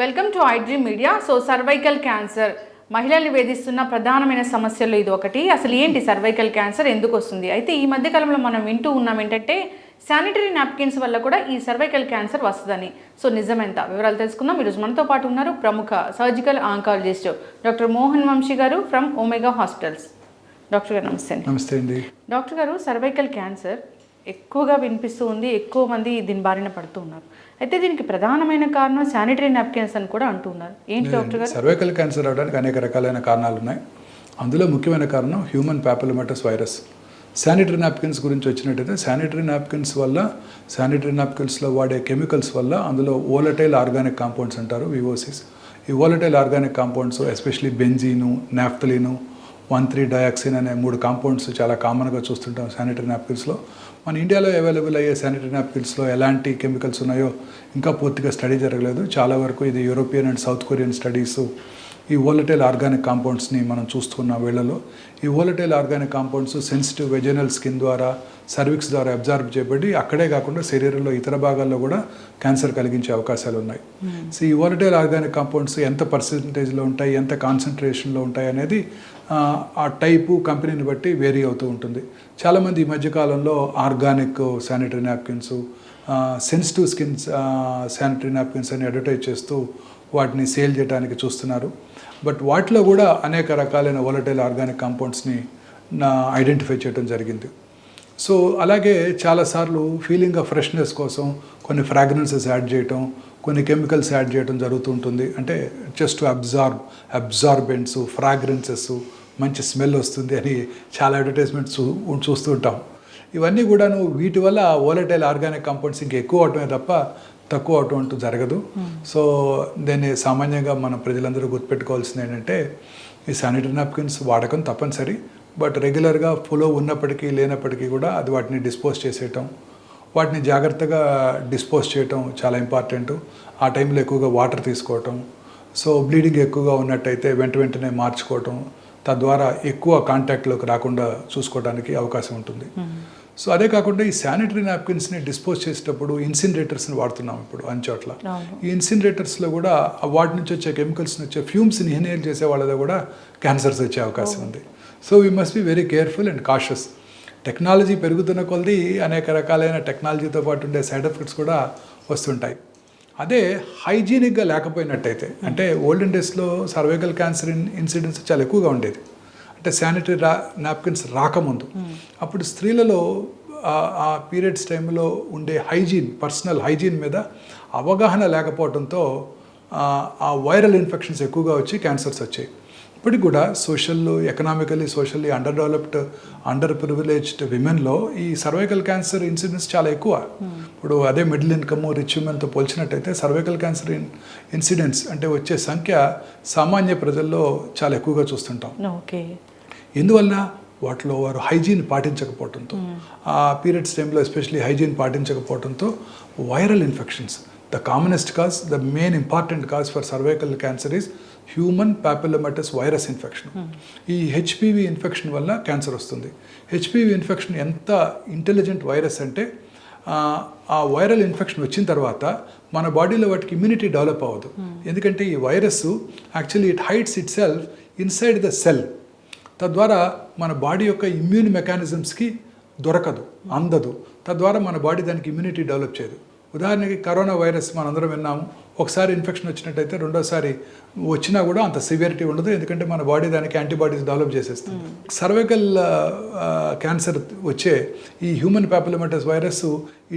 Welcome to iDream media so cervical cancer మహిళల్ని వేధిస్తున్న ప్రధానమైన సమస్యల్లో ఇది ఒకటి. అసలు ఏంటి సర్వైకల్ క్యాన్సర్ ఎందుకు వస్తుంది? అయితే ఈ మధ్య కాలంలో మనం వింటూ ఉన్నాం ఏంటంటే శానిటరీ నాప్కిన్స్ వల్ల కూడా ఈ సర్వైకల్ క్యాన్సర్ వస్తుందని. సో నిజమెంత? వివరాలు తెలుసుకుందాం. ఈరోజు మనతో పాటు ఉన్నారు ప్రముఖ surgical oncologist doctor Mohan Vamsi garu from Omega hospitals. Doctor గారు నమస్తే అండి. నమస్తే అండి. డాక్టర్ గారు సర్వైకల్ క్యాన్సర్ ఎక్కువగా వినిపిస్తూ ఉంది ఎక్కువ మంది దీని బారిన పడుతూ ఉన్నారు. అయితే దీనికి ప్రధానమైన కారణం శానిటరీ నాప్కిన్స్ అని కూడా అంటూ ఉన్నారు. ఏంటి డాక్టర్ గారు? సర్వైకల్ క్యాన్సర్ అవడానికి అనేక రకాలైన కారణాలు ఉన్నాయి అందులో ముఖ్యమైన కారణం human papillomatous virus. Sanitary napkins గురించి వచ్చినట్టయితే శానిటరీ నాప్కిన్స్ వల్ల శానిటరీ నాప్కిన్స్లో వాడే కెమికల్స్ వల్ల అందులో ఓలటైల్ ఆర్గానిక్ కాంపౌండ్స్ అంటారు వివోసిస్ ఈ volatile organic compounds especially benzene naphthalene one three dioxin అనే మూడు కాంపౌండ్స్ చాలా కామన్గా చూస్తుంటాం శానిటరీ నాప్కిన్స్లో. మన ఇండియాలో అవైలబుల్ అయ్యే శానిటరీ నాప్కిన్స్లో ఎలాంటి కెమికల్స్ ఉన్నాయో ఇంకా పూర్తిగా స్టడీ జరగలేదు. చాలా వరకు ఇది European and South Korean studies ఈ ఓలటైల్ ఆర్గానిక్ కాంపౌండ్స్ని మనం చూస్తున్న వేళలో ఈ volatile organic compounds sensitive vaginal skin ద్వారా సర్విక్స్ ద్వారా అబ్జార్బ్ చేయబడి అక్కడే కాకుండా శరీరంలో ఇతర భాగాల్లో కూడా క్యాన్సర్ కలిగించే అవకాశాలు ఉన్నాయి. సో ఈ ఓలటైల్ ఆర్గానిక్ కాంపౌండ్స్ ఎంత పర్సంటేజ్లో ఉంటాయి ఎంత కాన్సన్ట్రేషన్లో ఉంటాయి అనేది ఆ, ఆ టైపు కంపెనీని బట్టి వేరీ అవుతూ ఉంటుంది. చాలామంది ఈ మధ్యకాలంలో organic sanitary napkins sensitive skin sanitary napkins అని అడ్వర్టైజ్ చేస్తూ వాటిని సేల్ చేయడానికి చూస్తున్నారు. బట్ వాటిలో కూడా అనేక రకాలైన వొలటైల్ ఆర్గానిక్ కాంపౌండ్స్ని ఐడెంటిఫై చేయడం జరిగింది. సో అలాగే చాలాసార్లు ఫీలింగ్ ఆఫ్ ఫ్రెష్నెస్ కోసం కొన్ని ఫ్రాగ్రెన్సెస్ యాడ్ చేయటం కొన్ని కెమికల్స్ యాడ్ చేయడం జరుగుతూ ఉంటుంది. అంటే జస్ట్ అబ్జార్బ్ అబ్జార్బెంట్స్ ఫ్రాగ్రెన్సెస్ మంచి స్మెల్ వస్తుంది అని చాలా అడ్వర్టైజ్మెంట్స్ చూ చూస్తూ ఉంటాం. ఇవన్నీ కూడాను వీటి వల్ల ఓలటైల్ ఆర్గానిక్ కాంపౌండ్స్ ఇంకా ఎక్కువ అవటమే తప్ప తక్కువ అవటం అంటూ జరగదు. సో దీన్ని సామాన్యంగా మన ప్రజలందరూ గుర్తుపెట్టుకోవాల్సింది ఏంటంటే ఈ శానిటరీ నాప్కిన్స్ వాడకం తప్పనిసరి. బట్ రెగ్యులర్గా ఫ్లో ఉన్నప్పటికీ లేనప్పటికీ కూడా అది వాటిని డిస్పోజ్ చేసేయటం వాటిని జాగ్రత్తగా డిస్పోజ్ చేయటం చాలా ఇంపార్టెంట్. ఆ టైంలో ఎక్కువగా వాటర్ తీసుకోవటం సో బ్లీడింగ్ ఎక్కువగా ఉన్నట్టయితే వెంట వెంటనే మార్చుకోవటం తద్వారా ఎక్కువ కాంటాక్ట్లోకి రాకుండా చూసుకోవడానికి అవకాశం ఉంటుంది. సో అదే కాకుండా ఈ శానిటరీ నాప్కిన్స్ని డిస్పోజ్ చేసేటప్పుడు ఇన్సినరేటర్స్ని వాడుతున్నాం ఇప్పుడు అన్ని చోట్ల. ఈ ఇన్సినరేటర్స్లో కూడా వాటి నుంచి వచ్చే కెమికల్స్ వచ్చే ఫ్యూమ్స్ని ఇన్హేల్ చేసే వాళ్ళలో కూడా క్యాన్సర్స్ వచ్చే అవకాశం ఉంది. So we must be very careful and cautious technology పెరుగుతున్న కొలది అనేక రకాలైన టెక్నాలజీతో పాటు ఉండే సైడ్ ఎఫెక్ట్స్ కూడా వస్తుంటాయి. అదే హైజీనిక్గా లేకపోయినట్టయితే అంటే ఓల్డెన్ డేస్లో సర్వైకల్ క్యాన్సర్ ఇన్ ఇన్సిడెన్స్ చాలా ఎక్కువగా ఉండేది. అంటే శానిటరీ రా నాప్కిన్స్ రాకముందు. అప్పుడు స్త్రీలలో ఆ- పీరియడ్స్ టైంలో ఉండే హైజీన్ పర్సనల్ హైజీన్ మీద అవగాహన లేకపోవడంతో ఆ, ఆ వైరల్ ఇన్ఫెక్షన్స్ ఎక్కువగా వచ్చి క్యాన్సర్స్ వచ్చాయి. ఇప్పటికి కూడా social economically socially underdeveloped underprivileged విమెన్లో ఈ సర్వైకల్ క్యాన్సర్ ఇన్సిడెన్స్ చాలా ఎక్కువ. ఇప్పుడు అదే మిడిల్ ఇన్కమ్ రిచ్ విమెన్తో పోల్చినట్టయితే సర్వైకల్ క్యాన్సర్ ఇన్ ఇన్సిడెంట్స్ అంటే వచ్చే సంఖ్య సామాన్య ప్రజల్లో చాలా ఎక్కువగా చూస్తుంటాం. ఓకే ఎందువల్ల వాటిలో వారు హైజీన్ పాటించకపోవడంతో ఆ పీరియడ్స్ టైంలో especially hygiene పాటించకపోవడంతో viral infections the commonest cause the main important cause for cervical cancer is human papillomatous virus infection ఈ హెచ్పివి ఇన్ఫెక్షన్ వల్ల క్యాన్సర్ వస్తుంది. హెచ్పివి ఇన్ఫెక్షన్ ఎంత ఇంటెలిజెంట్ వైరస్ అంటే ఆ, ఆ వైరల్ ఇన్ఫెక్షన్ వచ్చిన తర్వాత మన బాడీలో వాటికి ఇమ్యూనిటీ డెవలప్ అవ్వదు. ఎందుకంటే ఈ virus actually it hides itself inside the cell తద్వారా మన బాడీ యొక్క ఇమ్యూన్ మెకానిజమ్స్కి దొరకదు అందదు. తద్వారా మన బాడీ దానికి ఇమ్యూనిటీ డెవలప్ చేయదు. ఉదాహరణకి కరోనా వైరస్ మనందరం విన్నాము. ఒకసారి ఇన్ఫెక్షన్ వచ్చినట్టయితే రెండోసారి వచ్చినా కూడా అంత సివియరిటీ ఉండదు ఎందుకంటే మన బాడీ దానికి యాంటీబాడీస్ డెవలప్ చేసేస్తుంది. సర్వైకల్ క్యాన్సర్ వచ్చే ఈ హ్యూమన్ ప్యాపిలోమెటస్ వైరస్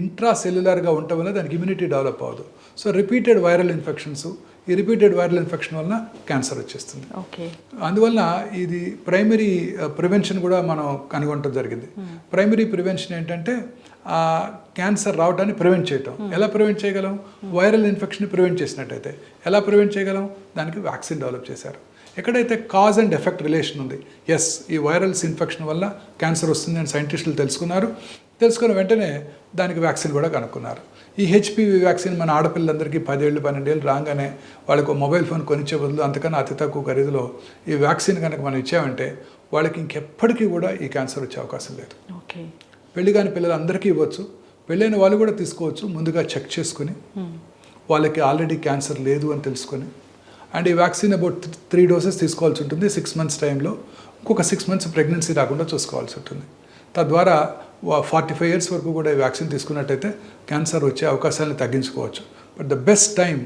ఇంట్రా సెల్యులర్గా ఉండటం వల్ల దానికి ఇమ్యూనిటీ డెవలప్ అవ్వదు. సో రిపీటెడ్ వైరల్ ఇన్ఫెక్షన్స్ ఈ రిపీటెడ్ వైరల్ ఇన్ఫెక్షన్ వల్ల క్యాన్సర్ వచ్చేస్తుంది. ఓకే అందువల్ల ఇది ప్రైమరీ ప్రివెన్షన్ కూడా మనం కనుగొనడం జరిగింది. ప్రైమరీ ప్రివెన్షన్ ఏంటంటే క్యాన్సర్ రావడాన్ని ప్రివెంట్ చేయటం. ఎలా ప్రివెంట్ చేయగలం? వైరల్ ఇన్ఫెక్షన్ ప్రివెంట్ చేసినట్టయితే. ఎలా ప్రివెంట్ చేయగలం? దానికి వ్యాక్సిన్ డెవలప్ చేశారు. ఎక్కడైతే కాజ్ అండ్ ఎఫెక్ట్ రిలేషన్ ఉంది ఎస్ ఈ వైరల్స్ ఇన్ఫెక్షన్ వల్ల క్యాన్సర్ వస్తుంది అని సైంటిస్టులు తెలుసుకున్నారు. తెలుసుకున్న వెంటనే దానికి వ్యాక్సిన్ కూడా కనుక్కున్నారు. ఈ హెచ్పివి వ్యాక్సిన్ మన ఆడపిల్లలందరికీ పదేళ్ళు పన్నెండేళ్ళు రాగానే వాళ్ళకు మొబైల్ ఫోన్ కొనిచ్చే బదులు అంతకన్నా అతి తక్కువ ఖరీదులో ఈ వ్యాక్సిన్ కనుక మనం ఇచ్చామంటే వాళ్ళకి ఇంకెప్పటికీ కూడా ఈ క్యాన్సర్ వచ్చే అవకాశం లేదు. ఓకే. పెళ్ళి కాని పిల్లలందరికీ ఇవ్వచ్చు. పెళ్ళైన వాళ్ళు కూడా తీసుకోవచ్చు. ముందుగా చెక్ చేసుకుని వాళ్ళకి ఆల్రెడీ క్యాన్సర్ లేదు అని తెలుసుకొని. అండ్ ఈ వ్యాక్సిన్ అబౌట్ త్రీ డోసెస్ తీసుకోవాల్సి ఉంటుంది. సిక్స్ మంత్స్ టైంలో ఇంకొక సిక్స్ మంత్స్ ప్రెగ్నెన్సీ రాకుండా చూసుకోవాల్సి ఉంటుంది. తద్వారా ఫార్టీ ఫైవ్ ఇయర్స్ వరకు కూడా ఈ వ్యాక్సిన్ తీసుకున్నట్టయితే క్యాన్సర్ వచ్చే అవకాశాలను తగ్గించుకోవచ్చు. But the best time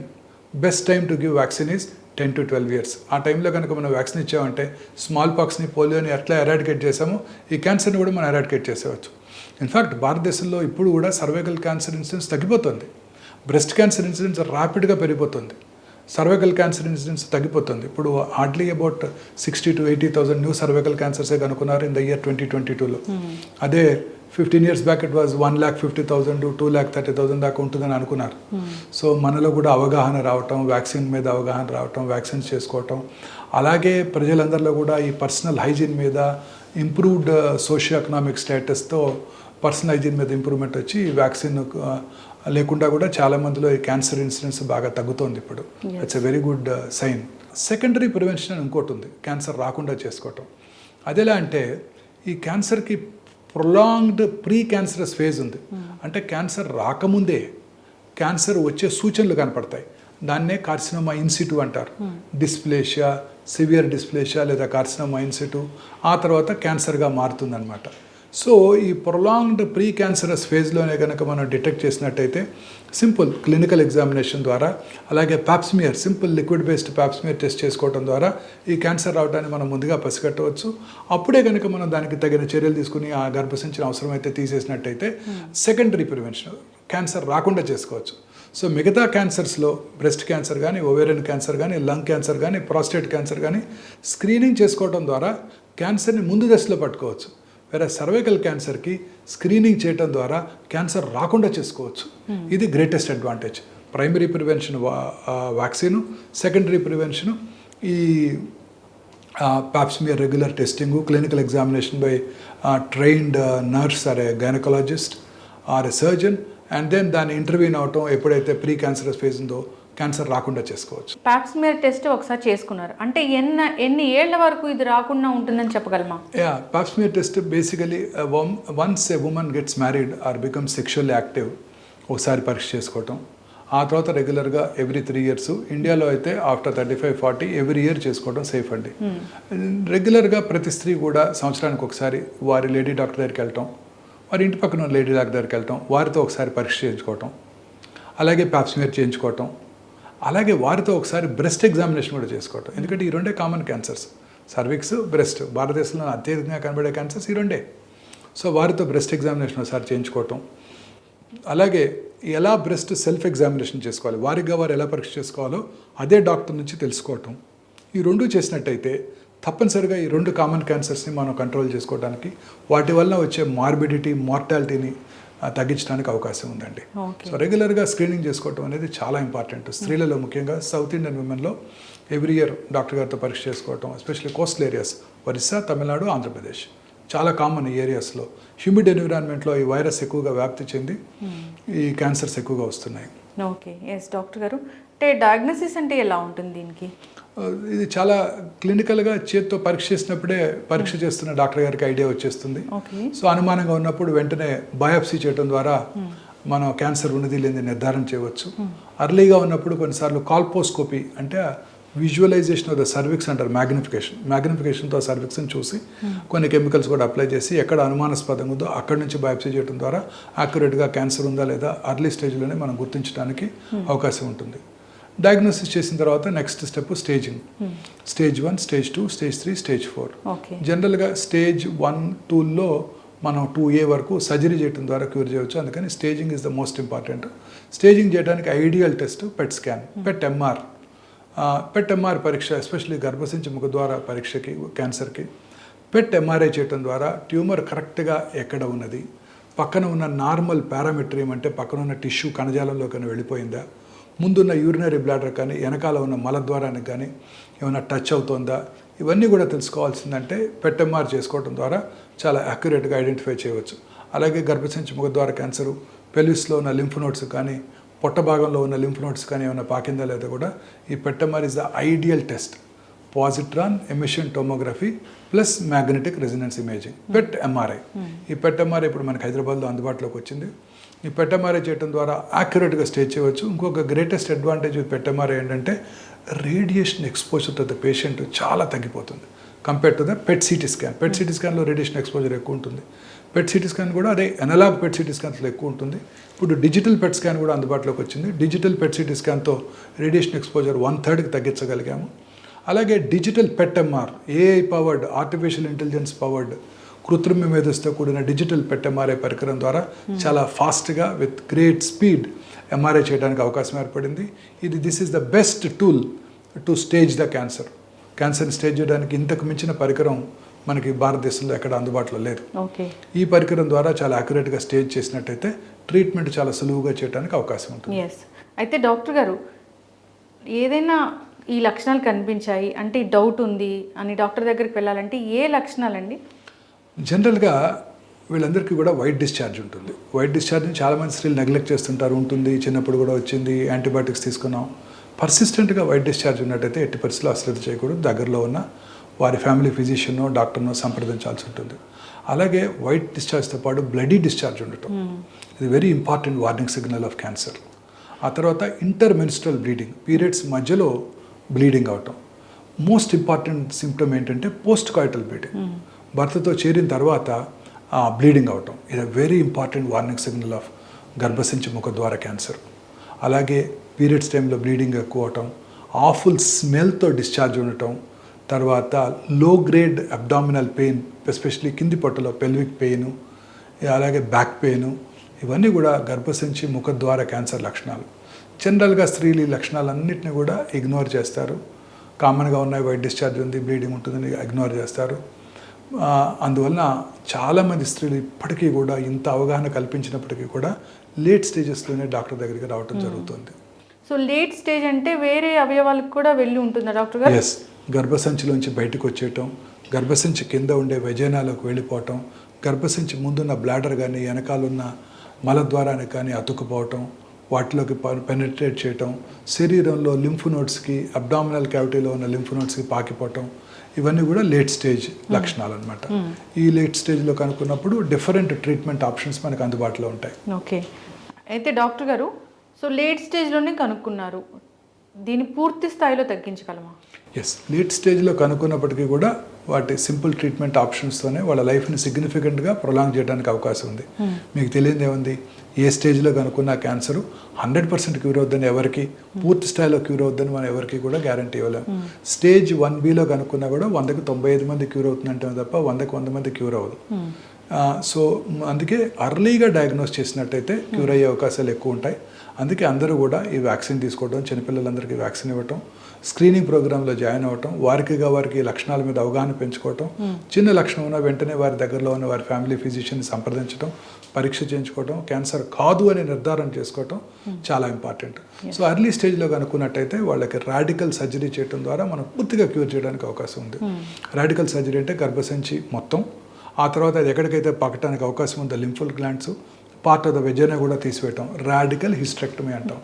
best time to give vaccine is ten to twelve years. ఆ టైంలో కనుక మనం వ్యాక్సిన్ ఇచ్చామంటే స్మాల్ పాక్స్ని పోలియోని ఎట్లా ఎరాడికేట్ చేసామో ఈ క్యాన్సర్ని కూడా మనం ఎరాడికేట్ చేసేవచ్చు ఇన్ఫాక్ట్ భారతదేశంలో ఇప్పుడు కూడా సర్వైకల్ క్యాన్సర్ ఇన్సిడెన్స్ తగ్గిపోతుంది. బ్రెస్ట్ క్యాన్సర్ ఇన్సిడెన్స్ ర్యాపిడ్గా పెరిగిపోతుంది. సర్వైకల్ క్యాన్సర్ ఇన్సిడెన్స్ తగ్గిపోతుంది. ఇప్పుడు hardly about sixty to eighty thousand new cervical క్యాన్సర్సే కనుక్కున్నారు in the year twenty twenty టూలో అదే fifteen years back it was one lakh fifty thousand two lakh thirty thousand దాకా ఉంటుందని అనుకున్నారు. సో మనలో కూడా అవగాహన రావటం వ్యాక్సిన్ మీద అవగాహన రావటం వ్యాక్సిన్స్ చేసుకోవటం. అలాగే ప్రజలందరిలో కూడా ఈ పర్సనల్ హైజీన్ మీద ఇంప్రూవ్డ్ సోషియో ఎకనామిక్ స్టేటస్తో పర్సనల్ హైజీన్ మీద ఇంప్రూవ్మెంట్ వచ్చి ఈ వ్యాక్సిన్ లేకుండా కూడా చాలా మందిలో ఈ క్యాన్సర్ ఇన్సిడెన్స్ బాగా తగ్గుతోంది ఇప్పుడు. It's a very good sign secondary prevention అని ఇంకోటి ఉంది క్యాన్సర్ రాకుండా చేసుకోవటం. అదెలా అంటే ఈ క్యాన్సర్కి ప్రొలాంగ్డ్ ప్రీ క్యాన్సరస్ ఫేజ్ ఉంది అంటే క్యాన్సర్ రాకముందే క్యాన్సర్ వచ్చే సూచనలు కనపడతాయి. దాన్నే కార్సినోమా ఇన్సిటు అంటారు. డిస్ప్లేషియా సివియర్ డిస్ప్లేషియా లేదా కార్సినోమా ఇన్సిటు ఆ తర్వాత క్యాన్సర్గా మారుతుందన్నమాట. సో ఈ ప్రొలాంగ్డ్ ప్రీ క్యాన్సరస్ ఫేజ్లోనే కనుక మనం డిటెక్ట్ చేసినట్టయితే సింపుల్ క్లినికల్ ఎగ్జామినేషన్ ద్వారా అలాగే pap smear simple liquid based pap smear test చేసుకోవడం ద్వారా ఈ క్యాన్సర్ రావడాన్ని మనం ముందుగా పసిగట్టవచ్చు. అప్పుడే కనుక మనం దానికి తగిన చర్యలు తీసుకుని ఆ గర్భసించిన అవసరమైతే తీసేసినట్టయితే సెకండరీ ప్రివెన్షన్ క్యాన్సర్ రాకుండా చేసుకోవచ్చు. సో మిగతా క్యాన్సర్స్లో బ్రెస్ట్ క్యాన్సర్ కానీ ఓవేరియన్ క్యాన్సర్ కానీ లంగ్ క్యాన్సర్ కానీ ప్రాస్టేట్ క్యాన్సర్ కానీ స్క్రీనింగ్ చేసుకోవడం ద్వారా క్యాన్సర్ని ముందు దశలో పట్టుకోవచ్చు. వేరే సర్వైకల్ క్యాన్సర్కి స్క్రీనింగ్ చేయటం ద్వారా క్యాన్సర్ రాకుండా చేసుకోవచ్చు. ఇది greatest advantage. Primary prevention vaccine secondary prevention ఈ pap smear regular testing clinical examination by trained nurse or a gynaecologist or a surgeon and then దాన్ని ఇంటర్వ్యూన్ అవటం ఎప్పుడైతే ప్రీ క్యాన్సరస్ ఫేజ్ ఉందో క్యాన్సర్ రాకుండా చేసుకోవచ్చు. పాప్స్మియర్ టెస్ట్ ఒకసారి చేసుకున్నారు. అంటే ఎన్న ఎన్ని ఏళ్ళ వరకు ఇది రాకుండా ఉంటుందని చెప్పగలమా? Yeah pap smear test basically once a woman gets married or become sexually active ఒకసారి పరీక్ష చేసుకోవటం. ఆ తర్వాత రెగ్యులర్గా ఎవ్రీ త్రీ ఇయర్స్ ఇండియాలో అయితే after thirty five forty every year చేసుకోవడం సేఫ్ అండి రెగ్యులర్గా ప్రతి స్త్రీ కూడా సంవత్సరానికి ఒకసారి వారి లేడీ డాక్టర్ దగ్గరికి వెళ్ళటం వారి ఇంటి పక్కన ఉన్న లేడీ డాక్టర్ దగ్గరికి వెళ్ళటం వారితో ఒకసారి పరీక్ష చేయించుకోవటం. అలాగే పాప్స్మియర్ చేయించుకోవటం. అలాగే వారితో ఒకసారి బ్రెస్ట్ ఎగ్జామినేషన్ కూడా చేసుకోవటం. ఎందుకంటే ఈ రెండే కామన్ క్యాన్సర్స్ సర్విక్స్ బ్రెస్ట్ భారతదేశంలో అత్యధికంగా కనబడే క్యాన్సర్స్ ఈ రెండే. సో వారితో బ్రెస్ట్ ఎగ్జామినేషన్ ఒకసారి చేయించుకోవటం. అలాగే ఎలా బ్రెస్ట్ సెల్ఫ్ ఎగ్జామినేషన్ చేసుకోవాలి? వారిగా వారు ఎలా పరీక్ష చేసుకోవాలో అదే డాక్టర్ నుంచి తెలుసుకోవటం. ఈ రెండు చేసినట్టయితే తప్పనిసరిగా ఈ రెండు కామన్ క్యాన్సర్స్ని మనం కంట్రోల్ చేసుకోవడానికి వాటి వల్ల వచ్చే మార్బిడిటీ మార్టాలిటీని తగ్గించడానికి అవకాశం ఉందండి. సో రెగ్యులర్గా స్క్రీనింగ్ చేసుకోవటం అనేది చాలా ఇంపార్టెంట్ స్త్రీలలో ముఖ్యంగా సౌత్ ఇండియన్ ఉమెన్లో ఎవ్రీ ఇయర్ డాక్టర్ గారితో పరీక్ష చేసుకోవటం especially coastal areas Orissa Tamil Nadu Andhra Pradesh. చాలా కామన్ ఈ ఏరియాస్లో హ్యూమిడ్ ఎన్విరాన్మెంట్లో ఈ వైరస్ ఎక్కువగా వ్యాప్తి చెంది ఈ క్యాన్సర్స్ ఎక్కువగా వస్తున్నాయి. ఓకే ఎస్ డాక్టర్ గారు. అంటే డయాగ్నోసిస్ అంటే ఎలా ఉంటుంది దీనికి? ఇది చాలా క్లినికల్గా చేత్తో పరీక్ష చేసినప్పుడే పరీక్ష చేస్తున్న డాక్టర్ గారికి ఐడియా వచ్చేస్తుంది. సో అనుమానంగా ఉన్నప్పుడు వెంటనే బయాప్సీ చేయడం ద్వారా మనం క్యాన్సర్ ఉన్నది లేని నిర్ధారణ చేయవచ్చు. అర్లీగా ఉన్నప్పుడు కొన్నిసార్లు కాల్పోస్కోపీ అంటే విజువలైజేషన్ ఆఫ్ ద సర్విక్స్ అంటారు మ్యాగ్నిఫికేషన్ మ్యాగ్నిఫికేషన్తో సర్విక్స్ని చూసి కొన్ని కెమికల్స్ కూడా అప్లై చేసి ఎక్కడ అనుమానాస్పదంగా ఉందో అక్కడి నుంచి బయాప్సీ చేయడం ద్వారా యాక్యురేట్గా క్యాన్సర్ ఉందా లేదా అర్లీ స్టేజ్లోనే మనం గుర్తించడానికి అవకాశం ఉంటుంది. డయాగ్నోసిస్ చేసిన తర్వాత next step staging stage one stage two stage three stage four జనరల్గా స్టేజ్ వన్ టూల్లో మనం టూ ఏ వరకు సర్జరీ చేయడం ద్వారా క్యూర్ చేయవచ్చు. అందుకని staging is the most important staging చేయడానికి ideal test PET scan PET MR PET MR పరీక్ష ఎస్పెషల్లీ గర్భసించి ముఖ ద్వారా పరీక్షకి క్యాన్సర్కి పెట్ ఎంఆర్ఐ చేయడం ద్వారా ట్యూమర్ కరెక్ట్గా ఎక్కడ ఉన్నది? పక్కన ఉన్న నార్మల్ పారామెట్రియం అంటే పక్కన ఉన్న టిష్యూ కణజాలంలో కానీ వెళ్ళిపోయిందా? ముందున్న యూరినరీ బ్లాడర్ కానీ వెనకాల ఉన్న మలద్వారానికి కానీ ఏమైనా టచ్ అవుతోందా? ఇవన్నీ కూడా తెలుసుకోవాల్సిందంటే పెట్టెంఆర్ చేసుకోవడం ద్వారా చాలా అక్యురేట్గా ఐడెంటిఫై చేయవచ్చు. అలాగే గర్భసంచి ముఖద్వార క్యాన్సరు పెల్విస్లో ఉన్న లింఫ్ నోట్స్ కానీ పొట్ట భాగంలో ఉన్న లింఫ్ నోట్స్ కానీ ఏమైనా పాకిందా లేదా కూడా ఈ PET MR is the ideal test positron emission tomography plus magnetic resonance imaging PET MRI ఈ పెట్ ఎంఆర్ఐ ఇప్పుడు మనకి హైదరాబాద్లో అందుబాటులోకి వచ్చింది. ఈ పెట్టమారే చేయటం ద్వారా యాక్యురేట్గా స్టే చేయవచ్చు. ఇంకొక గ్రేటెస్ట్ అడ్వాంటేజ్ పెట్టమారే ఏంటంటే radiation exposure to the patient చాలా తగ్గిపోతుంది. Compare to the PET CT scan PET CT స్కాన్లో radiation exposure ఎక్కువ ఉంటుంది. పెట్ సిటీ స్కాన్ కూడా అదే ఎనలాగ్ పెట్ సిటీ స్కాన్స్లో ఎక్కువ ఉంటుంది. ఇప్పుడు డిజిటల్ పెట్ స్కాన్ కూడా అందుబాటులోకి వచ్చింది. డిజిటల్ పెట్ సిటీ స్కాన్తో రేడియేషన్ ఎక్స్పోజర్ వన్ థర్డ్కి తగ్గించగలిగాము. అలాగే digital PET MR AI powered artificial intelligence powered కృత్రిమ మేధస్తో కూడిన డిజిటల్ పెట్ ఎంఆర్ఐ పరికరం ద్వారా చాలా ఫాస్ట్గా విత్ గ్రేట్ స్పీడ్ ఎంఆర్ఐ చేయడానికి అవకాశం ఏర్పడింది. ఇది this is the best tool to stage the cancer క్యాన్సర్ని స్టేజ్ చేయడానికి ఇంతకు మించిన పరికరం మనకి భారతదేశంలో ఎక్కడ అందుబాటులో లేదు. ఓకే. ఈ పరికరం ద్వారా చాలా యాక్యురేట్గా స్టేజ్ చేసినట్టయితే ట్రీట్మెంట్ చాలా సులువుగా చేయడానికి అవకాశం ఉంటుంది. అయితే డాక్టర్ గారు ఏదైనా ఈ లక్షణాలు కనిపించాయి అంటే డౌట్ ఉంది అని డాక్టర్ దగ్గరికి వెళ్ళాలంటే ఏ లక్షణాలండి? జనరల్గా వీళ్ళందరికీ కూడా వైట్ డిశ్చార్జ్ ఉంటుంది. వైట్ డిశ్చార్జ్ని చాలామంది స్త్రీలు నెగ్లెక్ట్ చేస్తుంటారు ఉంటుంది. చిన్నప్పుడు కూడా వచ్చింది యాంటీబయాటిక్స్ తీసుకున్నాం. పర్సిస్టెంట్గా వైట్ డిశ్చార్జ్ ఉన్నట్టయితే ఎట్టి పరిస్థితుల్లో అశ్రద్ధ చేయకూడదు. దగ్గరలో ఉన్న వారి ఫ్యామిలీ ఫిజిషియన్నో డాక్టర్నో సంప్రదించాల్సి ఉంటుంది. అలాగే వైట్ డిశ్చార్జ్తో పాటు బ్లడీ డిశ్చార్జ్ ఉండటం. ఇది very important warning signal of cancer ఆ తర్వాత ఇంటర్ మెన్స్ట్రల్ బ్లీడింగ్ పీరియడ్స్ మధ్యలో బ్లీడింగ్ అవటం. మోస్ట్ ఇంపార్టెంట్ సిమ్టమ్ ఏంటంటే పోస్ట్ కాయిటల్ బ్లీడింగ్ భర్తతో చేరిన తర్వాత బ్లీడింగ్ అవటం. ఇది very important warning signal of గర్భసించి ముఖద్వార క్యాన్సర్ అలాగే పీరియడ్స్ టైంలో బ్లీడింగ్ ఎక్కువ అవటం ఆఫుల్ స్మెల్తో డిశ్చార్జ్ ఉండటం తర్వాత లో గ్రేడ్ అబ్డామినల్ పెయిన్ ఎస్పెషలీ కింది పొట్టలో పెల్విక్ పెయిన్ అలాగే బ్యాక్ పెయిన్ ఇవన్నీ కూడా గర్భసించి ముఖద్వార క్యాన్సర్ లక్షణాలు. జనరల్గా స్త్రీలు ఈ లక్షణాలన్నింటినీ కూడా ఇగ్నోర్ చేస్తారు. కామన్గా ఉన్నాయి వైట్ డిశ్చార్జ్ ఉంది బ్లీడింగ్ ఉంటుందని ఇగ్నోర్ చేస్తారు. అందువలన చాలామంది స్త్రీలు ఇప్పటికీ కూడా ఇంత అవగాహన కల్పించినప్పటికీ కూడా లేట్ స్టేజెస్లోనే డాక్టర్ దగ్గరికి రావడం జరుగుతుంది. సో లేట్ స్టేజ్ అంటే వేరే అవయవాలకు కూడా వెళ్ళి ఉంటుందా డాక్టర్ గారు? ఎస్ గర్భసంచిలోంచి బయటకు వచ్చేయటం గర్భసంచి కింద ఉండే వెజైనాలకు వెళ్ళిపోవటం గర్భసంచి ముందున్న బ్లాడర్ కానీ వెనకాలన్న మలద్వారానికి కానీ అతుక్కుపోవటం వాటిలోకి పెనట్రేట్ చేయటం శరీరంలో లింఫ్ నోట్స్కి అబ్డామినల్ క్యావిటీలో ఉన్న లింఫ్ నోట్స్కి పాకిపోవటం ఇవన్నీ కూడా లేట్ స్టేజ్ లక్షణాలు అనమాట ఈ లేట్ స్టేజ్లో కనుక్కున్నప్పుడు డిఫరెంట్ ట్రీట్మెంట్ ఆప్షన్స్ మనకు అందుబాటులో ఉంటాయి. ఓకే అయితే డాక్టర్ గారు సో లేట్ స్టేజ్లోనే కనుక్కున్నారు. దీన్ని పూర్తి స్థాయిలో తగ్గించగలమా? ఎస్ లేట్ స్టేజ్లో కనుక్కున్నప్పటికీ కూడా వాటి సింపుల్ ట్రీట్మెంట్ ఆప్షన్స్తోనే వాళ్ళ లైఫ్ని సిగ్నిఫికెంట్గా ప్రొలాంగ్ చేయడానికి అవకాశం ఉంది. మీకు తెలియదు ఏముంది? ఏ స్టేజ్లో కనుక్కున్న క్యాన్సర్ హండ్రెడ్ పర్సెంట్ క్యూర్ అవుద్దని ఎవరికి? పూర్తి స్థాయిలో క్యూర్ అవుద్దని మనం ఎవరికి కూడా గ్యారంటీ ఇవ్వలేం. స్టేజ్ వన్ బిలో కనుక్కున్నా కూడా వందకి తొంభై ఐదు మంది క్యూర్ అవుతుందంటే తప్ప వందకి వంద మంది క్యూర్ అవ్వదు. ఆ, సో అందుకే అర్లీగా డయాగ్నోస్ చేసినట్టయితే క్యూర్ అయ్యే అవకాశాలు ఎక్కువ ఉంటాయి. అందుకే అందరూ కూడా ఈ వ్యాక్సిన్ తీసుకోవడం చిన్నపిల్లలందరికీ వ్యాక్సిన్ ఇవ్వటం స్క్రీనింగ్ ప్రోగ్రాంలో జాయిన్ అవ్వటం వారికిగా వారికి లక్షణాల మీద అవగాహన పెంచుకోవటం చిన్న లక్షణం ఉన్న వెంటనే వారి దగ్గరలో ఉన్న వారి ఫ్యామిలీ ఫిజిషియన్ని సంప్రదించడం పరీక్ష చేయించుకోవడం క్యాన్సర్ కాదు అని నిర్ధారణ చేసుకోవటం చాలా ఇంపార్టెంట్. సో అర్లీ స్టేజ్లో కనుక్కున్నట్టయితే వాళ్ళకి రాడికల్ సర్జరీ చేయడం ద్వారా మనం పూర్తిగా క్యూర్ చేయడానికి అవకాశం ఉంది. రాడికల్ సర్జరీ అంటే గర్భసంచి మొత్తం ఆ తర్వాత అది ఎక్కడికైతే పక్కటానికి అవకాశం ఉందో lymphal glands part of the vagina కూడా తీసివేయటం. రాడికల్ హిస్టెక్టమీ అంటాం.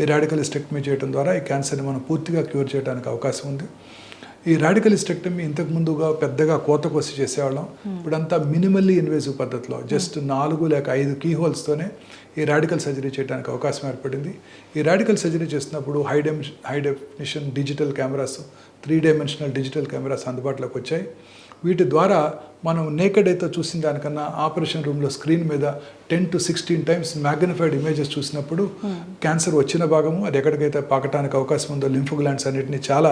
ఈ రాడికల్ హిస్టెక్టమీ చేయడం ద్వారా ఈ క్యాన్సర్ని మనం పూర్తిగా క్యూర్ చేయడానికి అవకాశం ఉంది. ఈ రాడికల్ హిస్టెక్టమీ ఇంతకు ముందుగా పెద్దగా కోత కోసి చేసేవాళ్ళం ఇప్పుడంతా మినిమల్లీ ఇన్వేసివ్ పద్ధతిలో జస్ట్ నాలుగు లేక ఐదు కీ హోల్స్తోనే ఈ రాడికల్ సర్జరీ చేయడానికి అవకాశం ఏర్పడింది. ఈ రాడికల్ సర్జరీ చేసినప్పుడు high డెమ్ high definition digital cameras three dimensional digital cameras అందుబాటులోకి వచ్చాయి. వీటి ద్వారా మనం నేకెడ్ అయితే చూసిన దానికన్నా ఆపరేషన్ రూమ్లో స్క్రీన్ మీద ten to sixteen times magnified images చూసినప్పుడు క్యాన్సర్ వచ్చిన భాగము అది ఎక్కడికైతే పాకటానికి అవకాశం ఉందో లింఫ్ గ్లాండ్స్ అన్నిటిని చాలా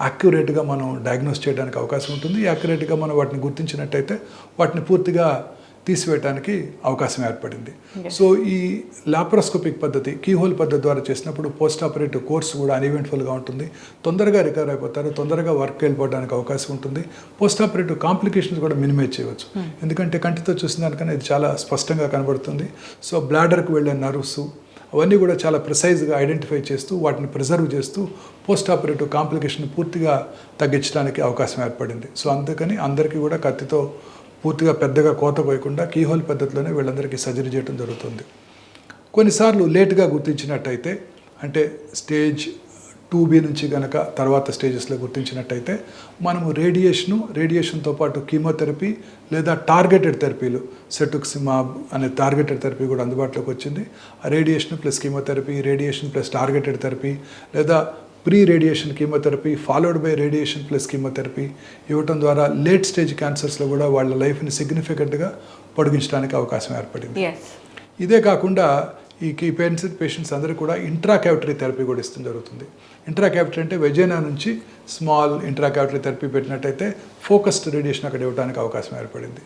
యాక్యురేట్గా మనం డయాగ్నోస్ చేయడానికి అవకాశం ఉంటుంది. యాక్యురేట్గా మనం వాటిని గుర్తించినట్టయితే వాటిని పూర్తిగా తీసివేయడానికి అవకాశం ఏర్పడింది. సో ఈ లాప్రోస్కోపిక్ పద్ధతి కీహోల్ పద్ధతి ద్వారా చేసినప్పుడు పోస్ట్ ఆపరేటివ్ కోర్స్ కూడా అన్ఈవెంట్ఫుల్గా ఉంటుంది. తొందరగా రికవర్ అయిపోతారు తొందరగా వర్క్ వెళ్ళిపోవడానికి అవకాశం ఉంటుంది. పోస్ట్ ఆపరేటివ్ కాంప్లికేషన్స్ కూడా మినిమైజ్ చేయవచ్చు. ఎందుకంటే కంటితో చూసిన దానికన్నా ఇది చాలా స్పష్టంగా కనబడుతుంది. సో బ్లాడర్కి వెళ్ళే నర్వ్స్ అవన్నీ కూడా చాలా ప్రిసైజ్గా ఐడెంటిఫై చేస్తూ వాటిని ప్రిజర్వ్ చేస్తూ పోస్ట్ ఆపరేటివ్ కాంప్లికేషన్ పూర్తిగా తగ్గించడానికి అవకాశం ఏర్పడింది. సో అందుకని అందరికీ కూడా కత్తితో పూర్తిగా పెద్దగా కోత పోయకుండా కీహోల్ పద్ధతిలోనే వీళ్ళందరికీ సర్జరీ చేయడం జరుగుతుంది. కొన్నిసార్లు లేట్గా గుర్తించినట్టయితే అంటే స్టేజ్ టూ బి నుంచి కనుక తర్వాత స్టేజెస్లో గుర్తించినట్టయితే మనము రేడియేషను రేడియేషన్తో పాటు కీమోథెరపీ లేదా టార్గెటెడ్ థెరపీలు సెటుక్సిమాబ్ అనే టార్గెటెడ్ థెరపీ కూడా అందుబాటులోకి వచ్చింది. ఆ radiation plus chemotherapy radiation plus targeted therapy లేదా pre radiation chemotherapy followed by radiation plus chemotherapy ఇవ్వటం ద్వారా లేట్ స్టేజ్ క్యాన్సర్స్లో కూడా వాళ్ళ లైఫ్ని సిగ్నిఫికెంట్గా పొడిగించడానికి అవకాశం ఏర్పడింది. ఇదే కాకుండా ఈ కీ పేరెంట్స్ పేషెంట్స్ అందరూ కూడా ఇంట్రాక్యావిటరీ థెరపీ కూడా ఇస్తుంది జరుగుతుంది. ఇంట్రాక్యావిటరీ అంటే వెజైనా నుంచి స్మాల్ ఇంట్రాక్యావిటరీ థెరపీ పెట్టినట్టయితే ఫోకస్డ్ రేడియేషన్ అక్కడ ఇవ్వడానికి అవకాశం ఏర్పడింది.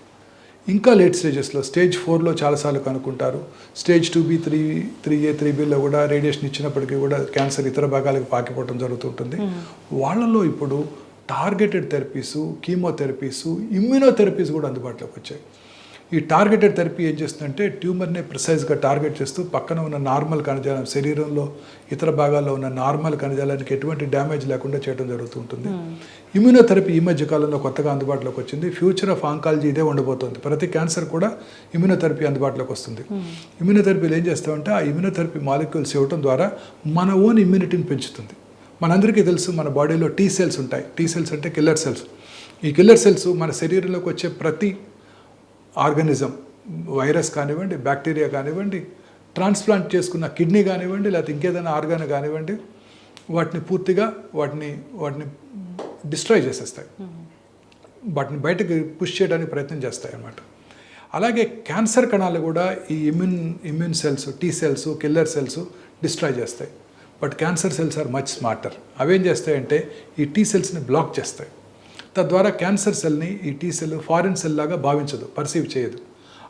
ఇంకా లేట్ స్టేజెస్లో స్టేజ్ ఫోర్లో చాలాసార్లు కనుక్కుంటారు. Stage two B three three A three below కూడా రేడియేషన్ ఇచ్చినప్పటికీ కూడా క్యాన్సర్ ఇతర భాగాలకు పాకిపోవడం జరుగుతుంటుంది. వాళ్ళలో ఇప్పుడు టార్గెటెడ్ థెరపీసు కీమోథెరపీసు ఇమ్యూనోథెరపీస్ కూడా అందుబాటులోకి వచ్చాయి. ఈ టార్గెటెడ్ థెరపీ ఏం చేస్తుందంటే ట్యూమర్ని ప్రిసైజ్గా టార్గెట్ చేస్తూ పక్కన ఉన్న నార్మల్ కణజాలం శరీరంలో ఇతర భాగాల్లో ఉన్న నార్మల్ కణజాలానికి ఎటువంటి డ్యామేజ్ లేకుండా చేయడం జరుగుతూ ఉంటుంది. ఇమ్యూనోథెరపీ ఈ మధ్య కాలంలో కొత్తగా అందుబాటులోకి వచ్చింది. ఫ్యూచర్ ఆఫ్ ఆంకాలజీ ఇదే ఉండబోతోంది. ప్రతి క్యాన్సర్ కూడా ఇమ్యూనోథెరపీ అందుబాటులోకి వస్తుంది. ఇమ్యూనోథెరపీలు ఏం చేస్తామంటే ఆ ఇమ్యూనోథెరపీ మాలిక్యూల్స్ ఇవ్వటం ద్వారా మన ఓన్ ఇమ్యూనిటీని పెంచుతుంది. మనందరికీ తెలుసు మన బాడీలో టీ సెల్స్ ఉంటాయి. టీ సెల్స్ అంటే కిల్లర్ సెల్స్ ఈ కిల్లర్ సెల్స్ మన శరీరంలోకి వచ్చే ప్రతి ఆర్గనిజం వైరస్ కానివ్వండి బ్యాక్టీరియా కానివ్వండి ట్రాన్స్ప్లాంట్ చేసుకున్న కిడ్నీ కానివ్వండి లేకపోతే ఇంకేదైనా ఆర్గాన్ కానివ్వండి వాటిని పూర్తిగా వాటిని వాటిని డిస్ట్రాయ్ చేసేస్తాయి. వాటిని బయటకు పుష్ చేయడానికి ప్రయత్నం చేస్తాయి అన్నమాట. అలాగే క్యాన్సర్ కణాలు కూడా ఈ immune immune cells T cells killer cells destroy చేస్తాయి. But cancer cells are much smarter. అవేం చేస్తాయంటే ఈ టీ సెల్స్ని బ్లాక్ చేస్తాయి. తద్వారా క్యాన్సర్ సెల్ని ఈ టీ సెల్ ఫారిన్ సెల్ లాగా భావించదు పర్సీవ్ చేయదు.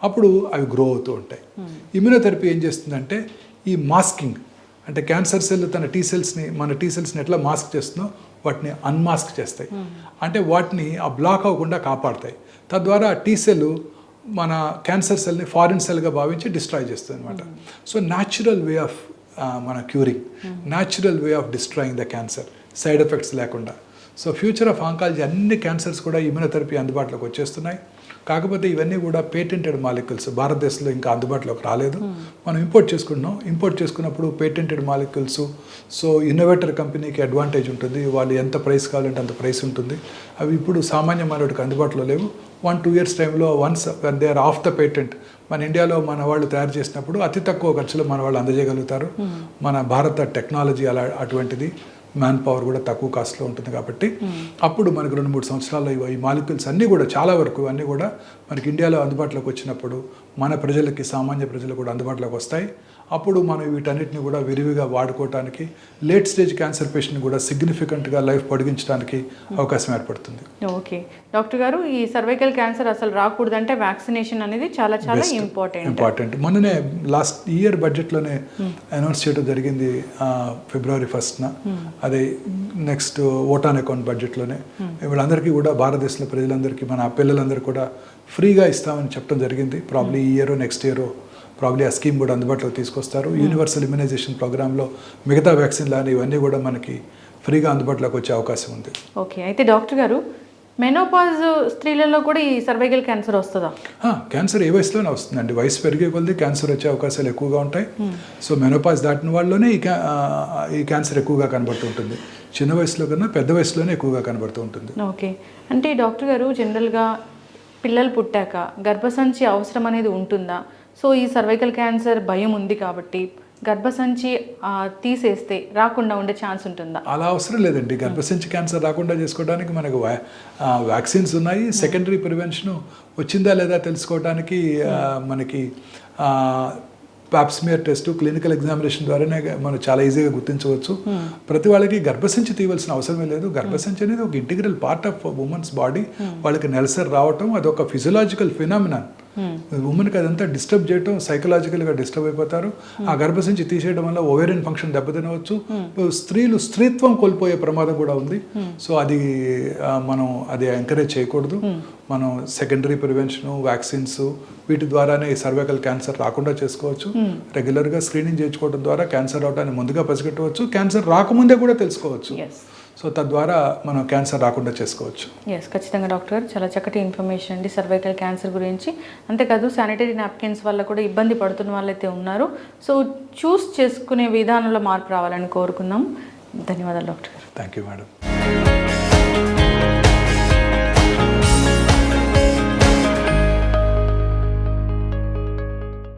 అప్పుడు అవి గ్రో అవుతూ ఉంటాయి. ఇమ్యూనోథెరపీ ఏం చేస్తుందంటే ఈ మాస్కింగ్ అంటే క్యాన్సర్ సెల్ తన టీ సెల్స్ని మన టీ సెల్స్ని ఎట్లా మాస్క్ చేస్తుందో వాటిని అన్మాస్క్ చేస్తాయి. అంటే వాటిని ఆ బ్లాక్ అవ్వకుండా కాపాడతాయి. తద్వారా టీ సెల్ మన క్యాన్సర్ సెల్ని ఫారిన్ సెల్గా భావించి డిస్ట్రాయ్ చేస్తుంది అనమాట సో న్యాచురల్ వే ఆఫ్ మన curing natural way of destroying the cancer side effects లేకుండా. సో ఫ్యూచర్ ఆఫ్ ఆంకాలజీ అన్ని క్యాన్సర్స్ కూడా ఇమ్యూనోథెరపీ అందుబాటులోకి వచ్చేస్తున్నాయి. కాకపోతే ఇవన్నీ కూడా పేటెంటెడ్ మాలిక్యూల్స్ భారతదేశంలో ఇంకా అందుబాటులోకి రాలేదు. మనం ఇంపోర్ట్ చేసుకుంటున్నాం. ఇంపోర్ట్ చేసుకున్నప్పుడు పేటెంటెడ్ మాలిక్యూల్స్ సో ఇన్నోవేటర్ కంపెనీకి అడ్వాంటేజ్ ఉంటుంది. వాళ్ళు ఎంత ప్రైస్ కావాలంటే అంత ప్రైస్ ఉంటుంది. అవి ఇప్పుడు సామాన్య మానవుడికి అందుబాటులో లేవు. వన్ టూ ఇయర్స్ టైంలో once they are off the patent మన ఇండియాలో మన వాళ్ళు తయారు చేసినప్పుడు అతి తక్కువ ఖర్చులో మన వాళ్ళు అందజేయగలుగుతారు. మన భారత టెక్నాలజీ అలా అటువంటిది. మ్యాన్ పవర్ కూడా తక్కువ కాస్ట్లో ఉంటుంది కాబట్టి అప్పుడు మనకు రెండు మూడు సంవత్సరాల్లో ఈ మాలిక్యూల్స్ అన్నీ కూడా చాలా వరకు అన్నీ కూడా మనకి ఇండియాలో అందుబాటులోకి వచ్చినప్పుడు మన ప్రజలకి సామాన్య ప్రజలు కూడా అందుబాటులోకి వస్తాయి. అప్పుడు మనం వీటన్నిటిని కూడా విరివిగా వాడుకోవటానికి లేట్ స్టేజ్ క్యాన్సర్ పేషెంట్ కూడా సిగ్నిఫికెంట్గా లైఫ్ పొడిగించడానికి అవకాశం ఏర్పడుతుంది. ఓకే డాక్టర్ గారు ఈ సర్వైకల్ క్యాన్సర్ అసలు రాకూడదంటే వ్యాక్సినేషన్ అనేది చాలా చాలా ఇంపార్టెంట్ ఇంపార్టెంట్ మొన్ననే లాస్ట్ ఇయర్ బడ్జెట్లోనే అనౌన్స్ చేయడం జరిగింది ఫిబ్రవరి ఫస్ట్న అదే నెక్స్ట్ ఓటాన్ అకౌంట్ బడ్జెట్లోనే వీళ్ళందరికీ కూడా భారతదేశంలో ప్రజలందరికీ మన పిల్లలందరూ కూడా ఫ్రీగా ఇస్తామని చెప్పడం జరిగింది. ప్రాబ్లీ ఈ ఇయర్ నెక్స్ట్ ఇయర్ ప్రాబ్లీ ఆ స్కీమ్ కూడా అందుబాటులోకి తీసుకొస్తారు. యూనివర్సల్ ఇమ్యునైజేషన్ ప్రోగ్రాంలో మిగతా వ్యాక్సిన్లు అని ఇవన్నీ కూడా మనకి ఫ్రీగా అందుబాటులోకి వచ్చే అవకాశం ఉంది. ఓకే అయితే డాక్టర్ గారు మెనోపాజ్ స్త్రీలలో కూడా ఈ సర్వైకల్ క్యాన్సర్ వస్తుందా? క్యాన్సర్ ఏ వయసులోనే వస్తుందండి. వయసు పెరిగే కొద్దీ క్యాన్సర్ వచ్చే అవకాశాలు ఎక్కువగా ఉంటాయి. సో మెనోపాజ్ దాటిన వాళ్ళలోనే ఈ ఈ క్యాన్సర్ ఎక్కువగా కనబడుతూ ఉంటుంది. చిన్న వయసులో కన్నా పెద్ద వయసులోనే ఎక్కువగా కనబడుతూ ఉంటుంది. ఓకే అంటే డాక్టర్ గారు జనరల్గా పిల్లలు పుట్టాక గర్భసంచి అవసరం అనేది ఉంటుందా? సో ఈ సర్వైకల్ క్యాన్సర్ భయం ఉంది కాబట్టి గర్భసంచి తీసేస్తే రాకుండా ఉండే ఛాన్స్ ఉంటుందా? అలా అవసరం లేదండి. గర్భసంచి క్యాన్సర్ రాకుండా చేసుకోవడానికి మనకు వ్యాక్సిన్స్ ఉన్నాయి. సెకండరీ ప్రివెన్షన్ వచ్చిందా లేదా తెలుసుకోవడానికి ఆ, మనకి పాప్స్మియర్ టెస్ట్ క్లినికల్ ఎగ్జామినేషన్ ద్వారానే మనం చాలా ఈజీగా గుర్తించవచ్చు. ప్రతి వాళ్ళకి గర్భసంచి తీయవలసిన అవసరమే లేదు. గర్భసంచి అనేది ఒక integral part of women's body వాళ్ళకి నెలసరి రావటం అది ఒక ఫిజియలాజికల్ ఫినామినాన్ ఉమెన్కి అదంతా డిస్టర్బ్ చేయటం సైకలాజికల్గా డిస్టర్బ్ అయిపోతారు. ఆ గర్భసంచి తీసేయడం వల్ల ఓవేరియన్ ఫంక్షన్ దెబ్బతినవచ్చు. స్త్రీలు స్త్రీత్వం కోల్పోయే ప్రమాదం కూడా ఉంది. సో అది మనం అది ఎంకరేజ్ చేయకూడదు. మనం సెకండరీ ప్రివెన్షన్ వ్యాక్సిన్స్ వీటి ద్వారానే ఈ సర్వైకల్ క్యాన్సర్ రాకుండా చేసుకోవచ్చు. రెగ్యులర్గా స్క్రీనింగ్ చేయించుకోవడం ద్వారా క్యాన్సర్ రావడాన్ని ముందుగా పసిగట్టవచ్చు. క్యాన్సర్ రాకముందే కూడా తెలుసుకోవచ్చు. సో తద్వారా మనం క్యాన్సర్ రాకుండా చేసుకోవచ్చు. ఎస్ ఖచ్చితంగా డాక్టర్ చాలా చక్కటి ఇన్ఫర్మేషన్ అండి సర్వైకల్ క్యాన్సర్ గురించి. అంతేకాదు శానిటరీ నాప్కిన్స్ వల్ల కూడా ఇబ్బంది పడుతున్న వాళ్ళైతే ఉన్నారు. సో చూస్ చేసుకునే విధానంలో మార్పు రావాలని కోరుకుందాం. ధన్యవాదాలు డాక్టర్ థ్యాంక్ యూ మేడం